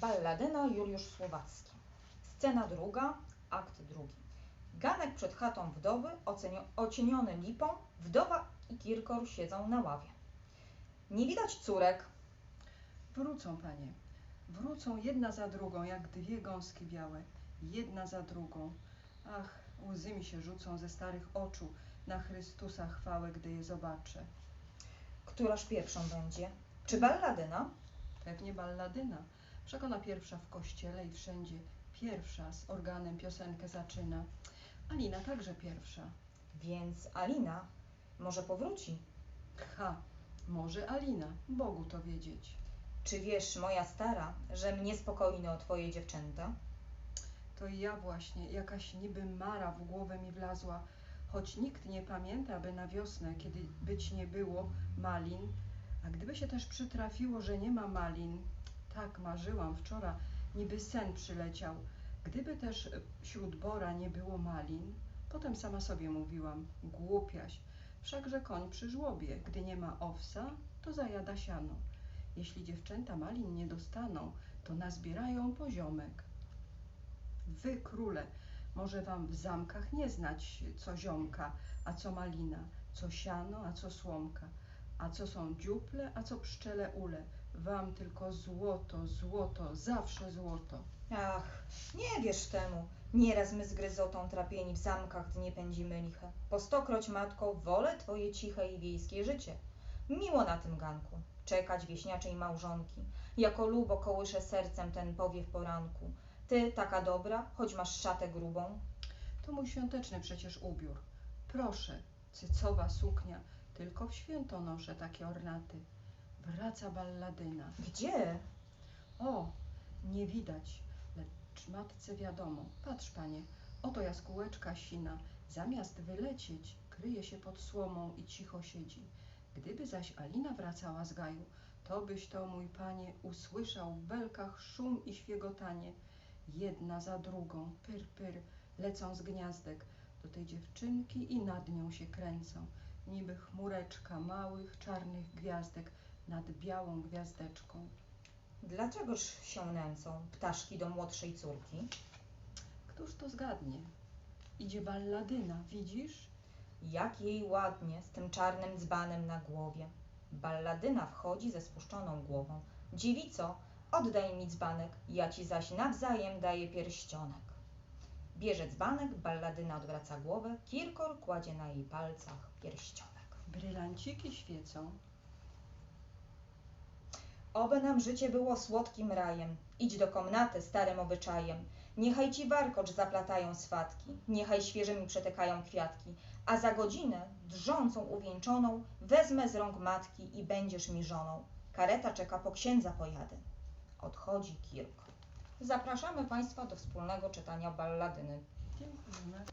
Balladyna Juliusz Słowacki. Scena druga, akt drugi. Ganek przed chatą wdowy, ocieniony lipą, wdowa i Kirkor siedzą na ławie. Nie widać córek. Wrócą, panie. Wrócą jedna za drugą, jak dwie gąski białe. Jedna za drugą. Ach, łzy mi się rzucą ze starych oczu na Chrystusa chwałę, gdy je zobaczę. Któraż pierwszą będzie? Czy balladyna? Pewnie balladyna. Wszak ona pierwsza w kościele i wszędzie. Pierwsza z organem piosenkę zaczyna. Alina także pierwsza. Więc Alina może powróci. Ha, może Alina. Bogu to wiedzieć. Czy wiesz, moja stara, że mnie spokojno o twoje dziewczęta? To ja właśnie, jakaś niby mara w głowę mi wlazła, choć nikt nie pamięta, by na wiosnę, kiedy być nie było, malin, a gdyby się też przytrafiło, że nie ma malin, tak marzyłam wczoraj, niby sen przyleciał, gdyby też wśród bora nie było malin, potem sama sobie mówiłam, głupiaś, wszakże koń przy żłobie, gdy nie ma owsa, to zajada siano. Jeśli dziewczęta malin nie dostaną, to nazbierają poziomek. Wy, króle, może wam w zamkach nie znać, co ziomka, a co malina, co siano, a co słomka, a co są dziuple, a co pszczele ule. Wam tylko złoto, złoto, zawsze złoto. Ach, nie wierz temu. Nieraz my z gryzotą trapieni w zamkach dnie pędzimy liche. Po stokroć, matko, wolę twoje ciche i wiejskie życie. Miło na tym ganku, czekać wieśniaczej małżonki. Jako lubo kołysze sercem ten powiew poranku. Ty, taka dobra, choć masz szatę grubą. To mój świąteczny przecież ubiór. Proszę, cycowa suknia, tylko w święto noszę takie ornaty. Wraca balladyna. Gdzie? O, nie widać, lecz matce wiadomo. Patrz, panie, oto jaskółeczka sina, zamiast wylecieć, kryje się pod słomą i cicho siedzi. Gdyby zaś Alina wracała z gaju, to byś to, mój panie, usłyszał w belkach szum i świegotanie. Jedna za drugą, pyr, pyr, lecą z gniazdek do tej dziewczynki i nad nią się kręcą. Niby chmureczka małych, czarnych gwiazdek nad białą gwiazdeczką. Dlaczegoż się nęcą ptaszki do młodszej córki? Któż to zgadnie? Idzie balladyna, widzisz? Jak jej ładnie z tym czarnym dzbanem na głowie. Balladyna wchodzi ze spuszczoną głową. Dziewico, oddaj mi dzbanek, ja ci zaś nawzajem daję pierścionek. Bierze dzbanek, balladyna odwraca głowę, Kirkor kładzie na jej palcach pierścionek. Brylanciki świecą. Oby nam życie było słodkim rajem. Idź do komnaty starym obyczajem. Niechaj ci warkocz zaplatają swatki, niechaj świeżymi przetykają kwiatki, a za godzinę, drżącą uwieńczoną, wezmę z rąk matki i będziesz mi żoną. Kareta czeka po księdza pojadę. Odchodzi Kirk. Zapraszamy Państwa do wspólnego czytania balladyny. Dziękujemy.